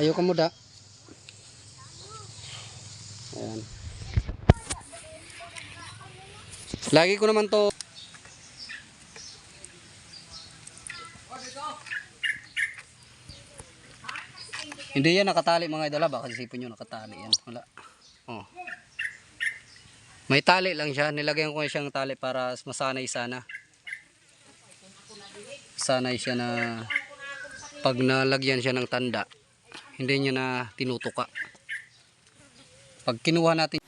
Ayaw ka muda. Ayan. Lagi ko naman to Hindi yan nakatali mga idol ah. Baka isipin nyo nakatali yan. Wala. Oh. May tali lang siya. Nilagyan ko siyang tali para masanay sana. Sanay siya na pag nalagyan siya ng tanda, hindi niya na tinutuka. Pag kinuha natin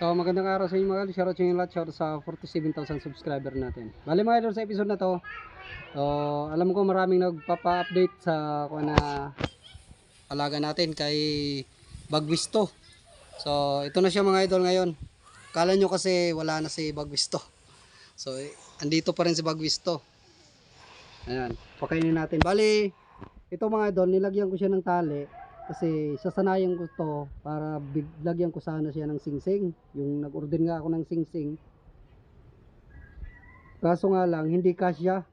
So magandang araw sa inyo mga idol. Shoutout sa inyo lahat. Shoutout sa 47,000 subscriber natin. Bali mga idol sa episode na to. So alam ko maraming nagpapa-update sa kung na alaga natin kay Bagwisto. So ito na siya mga idol ngayon. Kala nyo kasi wala na si Bagwisto. So eh, andito pa rin si Bagwisto. Ayan. Pakainin natin. Bali ito mga idol nilagyan ko siya ng tali kasi sasanayan ko to para lagyan ko sana siya ng singsing yung nag-order nga ako ng singsing kaso nga lang hindi kasya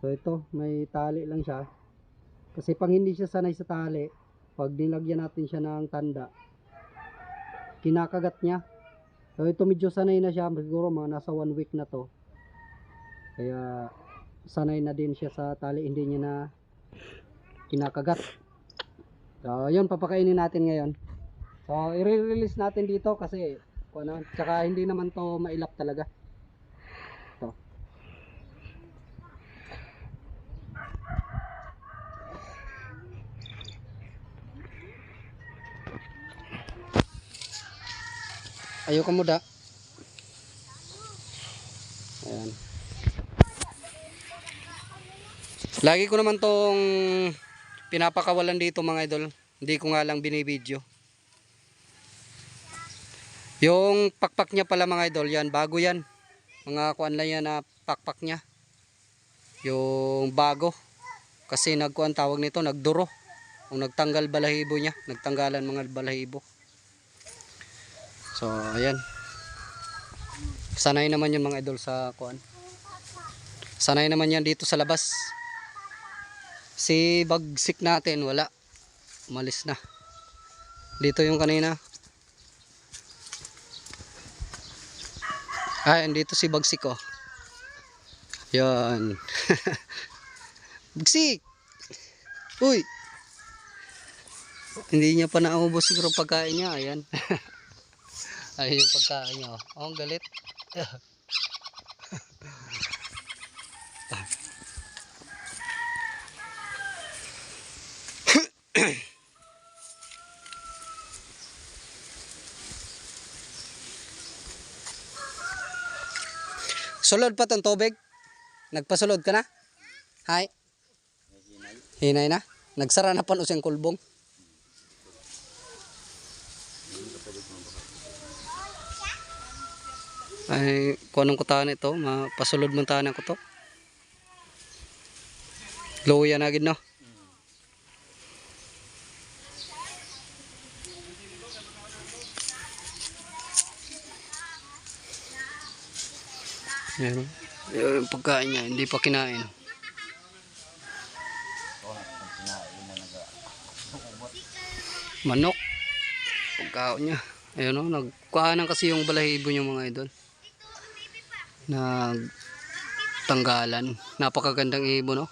so ito may tali lang siya kasi pang hindi siya sanay sa tali pag nilagyan natin siya ng tanda kinakagat niya so ito medyo sanay na siya siguro mga nasa one week na to kaya sanay na din siya sa tali hindi niya na kinakagat So, yun, papakainin natin ngayon. So, i-release natin dito kasi, ano, tsaka hindi naman to mailap talaga. Ayaw ka muda. Ayan. Lagi ko naman tong pinapakawalan dito mga idol. Hindi ko nga lang binibidyo. Yung pakpak niya pala mga idol yan bago yan. Mga kuan lang yan na pakpak niya. Yung bago. Kasi nagkuan tawag nito nagduro. Kung nagtanggal balahibo niya. Nagtanggalan mga balahibo so ayan sanay naman yun mga idol sa kuan sanay naman yan dito sa labas Si bagsik natin, wala. Umalis na. Dito yung kanina. Ah, dito si bagsik oh. Yan. bagsik! Uy! Hindi niya pa naubos siguro pagkain niya. Ayan. Ayan yung pagkain niya. Oh, oh ang galit. Sulod pa tong tubig? Nagpasulod ka na? Hay? Hinay na? Nagsara na pa kulbong? Ay, kung anong kutaan ito, mapasulod mo tahan ko to. Luya na gid no? Yan. Yan yung pagkain niya, hindi pa kinain. Manok. Pagkain niya. Ayun o, nagkuhanan kasi yung balahibo niya mga idol. Nag tanggalan. Napakagandang ibon no.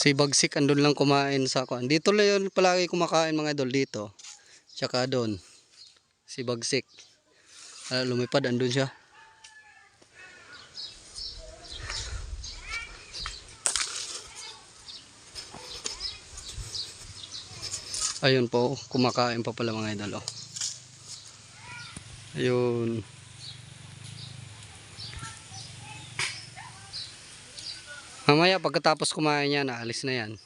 Si Bagsik andun lang kumain sa kuan. Dito lang yun palagi kumakain mga idol dito. Tsaka doon. Si Bagsik. Ah, lumipad andun siya. ayun po kumakain pa pala mga idol oh. ayun mamaya pagkatapos kumain yan aalis na yan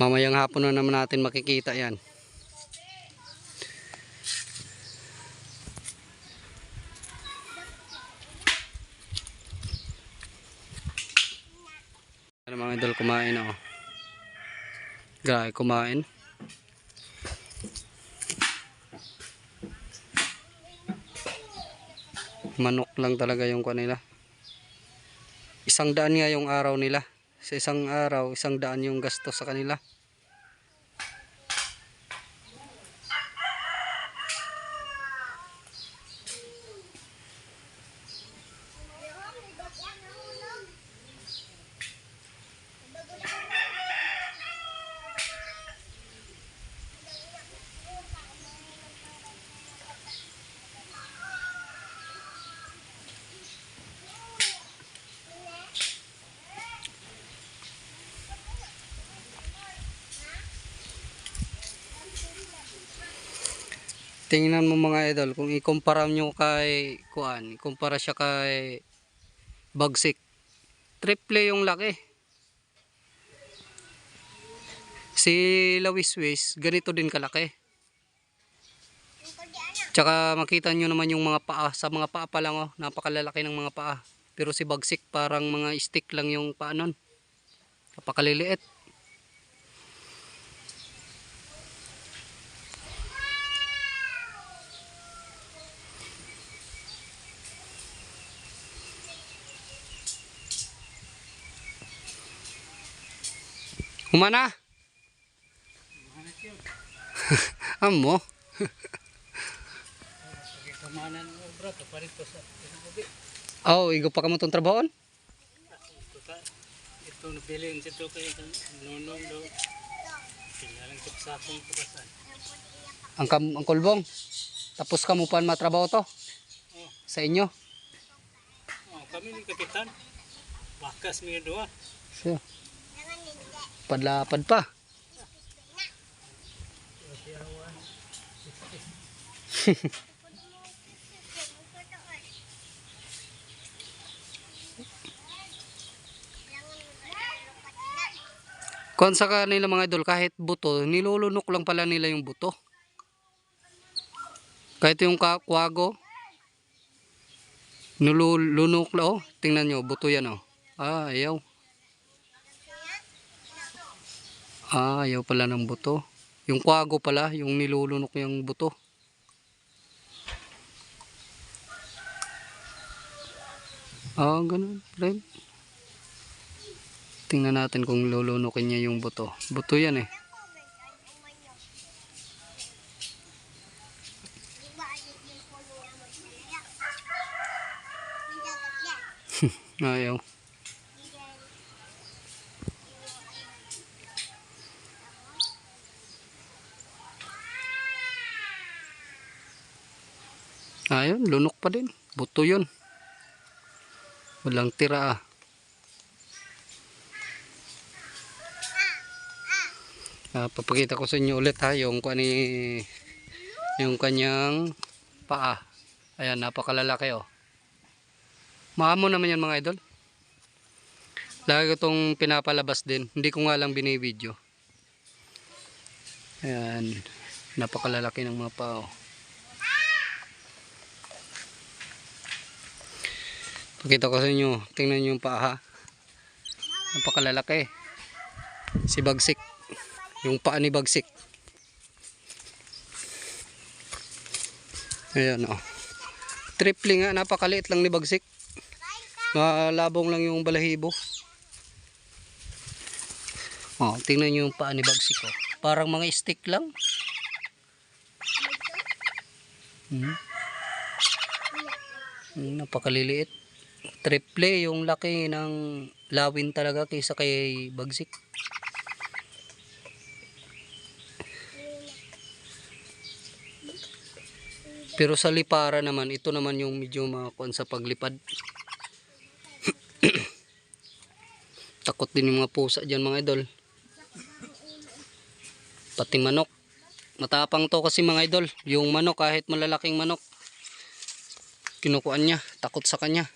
mamayang hapon na naman natin makikita yan Ayan mga idol kumain oh. Grabe kumain. Manok lang talaga yung kanila. Isang daan nga yung araw nila. Sa isang araw, isang daan yung gasto sa kanila. Tingnan mo mga idol, kung ikumpara nyo kay Kuan, ikumpara siya kay Bagsik. Triple yung laki. Si Lawiswis, ganito din kalaki. Tsaka makita nyo naman yung mga paa. Sa mga paa pa lang oh, napakalalaki ng mga paa. Pero si Bagsik parang mga stick lang yung paa nun. Napakaliliit. Humana? Amo? Sa. Oh, igo pa ka mo tong trabahon? Ito ka, ito nabilin dito kayo ng nunong do. Sapsapong ko basan. Ang, kam, ang kulbong. Tapos ka mo pa matrabaho to? Oh, Sa inyo? oh, kami ni kapitan. Bakas mi doa. So, padlapad pa. Kung sa kanila mga idol, kahit buto, nilulunok lang pala nila yung buto. Kahit yung kwago, nilulunok lang, oh. Tingnan nyo, buto yan, oh. Ah, ayaw. Ah, ayaw pala ng buto. Yung kwago pala, yung nilulunok yung buto. Ah, ganun. Friend. Tingnan natin kung lulunukin niya yung buto. Buto yan eh. Ayaw. Lunok pa din. Buto yun. Walang tira ah. Ah, papakita ko sa inyo ulit ha yung kani yung kanyang paa. Ayan, napakalalaki oh. Maamo naman yan mga idol. Lagi ko itong pinapalabas din. Hindi ko nga lang binibideo. Ayan. Napakalalaki ng mga paa Pakita ko sa inyo. Tingnan nyo yung paa. Napakalalaki. Si Bagsik. Yung paa ni Bagsik. Ayan o. Triple nga. Napakaliit lang ni Bagsik. Malabong lang yung balahibo. Oh, tingnan nyo yung paa ni Bagsik oh. Parang mga stick lang. Hmm. Hmm, napakaliliit. Triple yung laki ng lawin talaga kaysa kay Bagsik. Pero sa lipara naman, ito naman yung medyo makakuan sa paglipad. Takot din yung mga pusa dyan mga idol. Pati manok. Matapang to kasi mga idol. Yung manok kahit malalaking manok. Kinukuan niya. Takot sa kanya.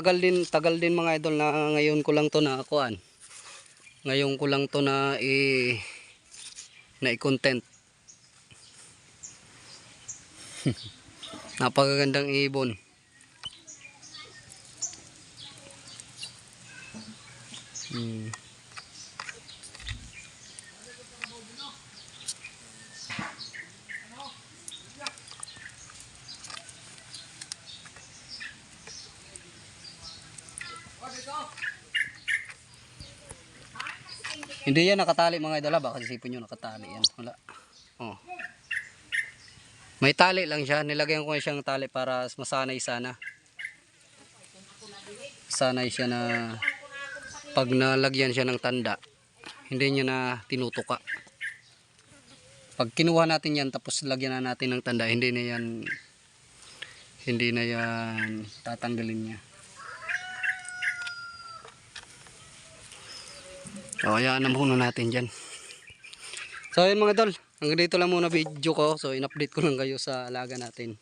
Tagal din tagal din mga idol na ngayon ko lang to nakakuan Ngayon ko lang to na i na i-content. Napakagandang ibon. Hmm. Hindi yan nakatali mga idol. ah. Baka sisipin nyo nakatali yan. Wala. Oh. May tali lang siya. Nilagyan ko siyang tali para masanay sana. Sanay siya na pag nalagyan siya ng tanda, hindi niya na tinutuka. Pag kinuha natin yan tapos lagyan na natin ng tanda, hindi na yan hindi na yan tatanggalin niya. O, hayaan na muna natin dyan. So, ayun mga tol. Hanggang dito lang muna video ko. So, in-update ko lang kayo sa alaga natin.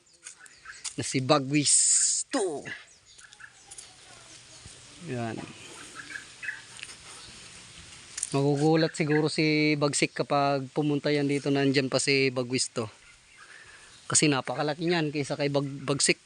Na si Bagwis 2. Yan. Magugulat siguro si Bagsik kapag pumunta yan dito nandyan pa si Bagwis 2. Kasi napakalaki niyan kaysa kay Bag Bagsik.